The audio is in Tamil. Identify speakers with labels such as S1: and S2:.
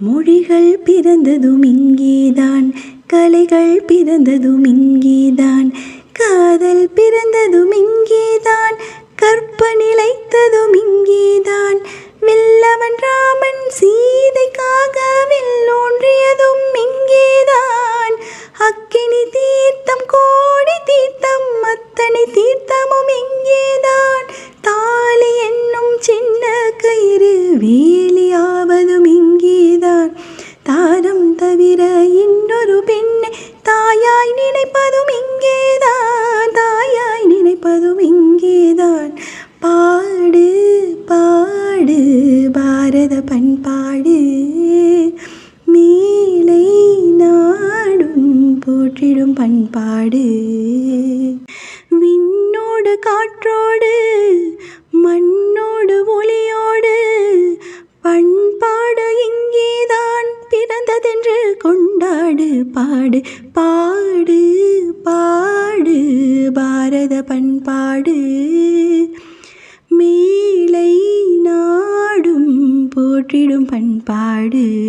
S1: மொழிகள் பிறந்ததும் இங்கேதான் கலைகள் பிறந்ததும் இங்கேதான். போற்றிடும் பண்பாடு. விண்ணோடு காற்றோடு மண்ணோடு ஒளியோடு பண்பாடு இங்கேதான் பிறந்ததென்று கொண்டாடு. பாடு பாடு பாடு பாரத பண்பாடு. மேலை நாடும் போற்றிடும் பண்பாடு.